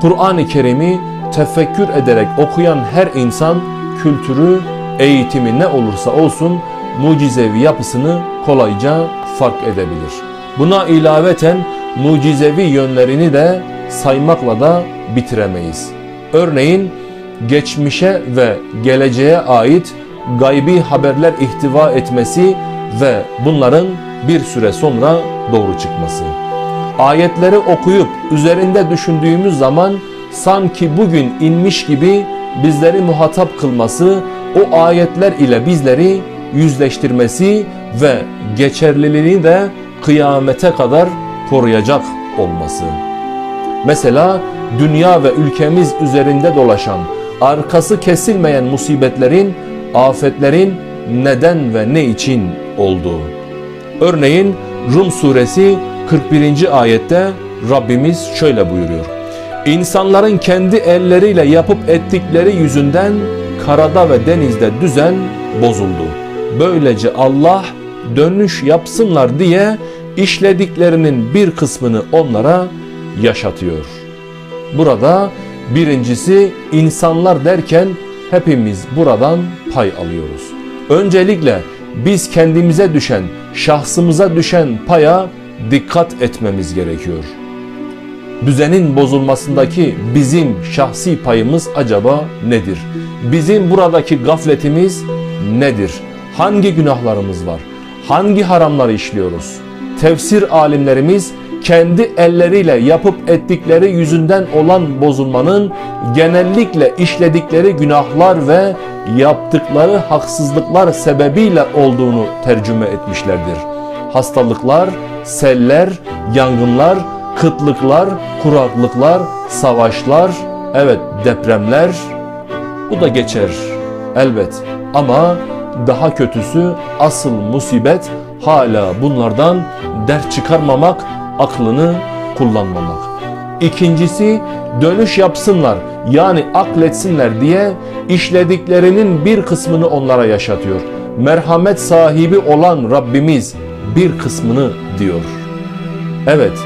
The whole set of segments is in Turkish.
Kur'an-ı Kerim'i tefekkür ederek okuyan her insan kültürü, eğitimi ne olursa olsun mucizevi yapısını kolayca fark edebilir. Buna ilaveten mucizevi yönlerini de saymakla da bitiremeyiz. Örneğin geçmişe ve geleceğe ait gaybi haberler ihtiva etmesi ve bunların bir süre sonra doğru çıkması. Ayetleri okuyup üzerinde düşündüğümüz zaman sanki bugün inmiş gibi bizleri muhatap kılması, o ayetler ile bizleri yüzleştirmesi ve geçerliliğini de kıyamete kadar koruyacak olması. Mesela dünya ve ülkemiz üzerinde dolaşan, arkası kesilmeyen musibetlerin, afetlerin neden ve ne için olduğu. Örneğin Rum suresi 41. ayette Rabbimiz şöyle buyuruyor. İnsanların kendi elleriyle yapıp ettikleri yüzünden karada ve denizde düzen bozuldu. Böylece Allah dönüş yapsınlar diye işlediklerinin bir kısmını onlara yaşatıyor. Burada birincisi insanlar derken hepimiz buradan pay alıyoruz. Öncelikle biz kendimize düşen, şahsımıza düşen paya dikkat etmemiz gerekiyor. Düzenin bozulmasındaki bizim şahsi payımız acaba nedir? Bizim buradaki gafletimiz nedir? Hangi günahlarımız var? Hangi haramları işliyoruz? Tefsir alimlerimiz kendi elleriyle yapıp ettikleri yüzünden olan bozulmanın genellikle işledikleri günahlar ve yaptıkları haksızlıklar sebebiyle olduğunu tercüme etmişlerdir. Hastalıklar, seller, yangınlar, kıtlıklar, kuraklıklar, savaşlar, evet depremler bu da geçer elbet ama daha kötüsü asıl musibet hala bunlardan dert çıkarmamak, aklını kullanmamak. İkincisi dönüş yapsınlar yani akletsinler diye işlediklerinin bir kısmını onlara yaşatıyor. Merhamet sahibi olan Rabbimiz bir kısmını diyor. Evet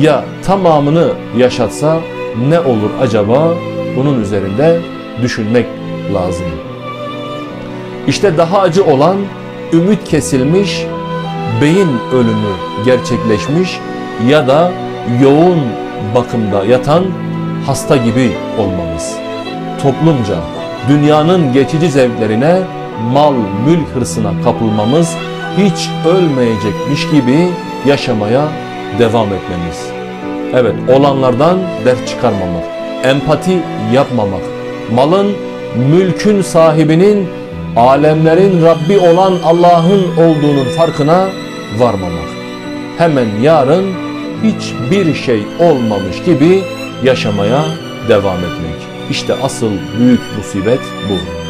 ya tamamını yaşatsa ne olur acaba? Bunun üzerinde düşünmek lazım. İşte daha acı olan ümit kesilmiş, beyin ölümü gerçekleşmiş ya da yoğun bakımda yatan hasta gibi olmamız. Toplumca dünyanın geçici zevklerine, mal, mülk hırsına kapılmamız, hiç ölmeyecekmiş gibi yaşamaya devam etmemiz. Evet, olanlardan ders çıkarmamak, empati yapmamak, malın, mülkün sahibinin alemlerin Rabbi olan Allah'ın olduğunun farkına varmamak. Hemen yarın hiçbir şey olmamış gibi yaşamaya devam etmek. İşte asıl büyük musibet bu.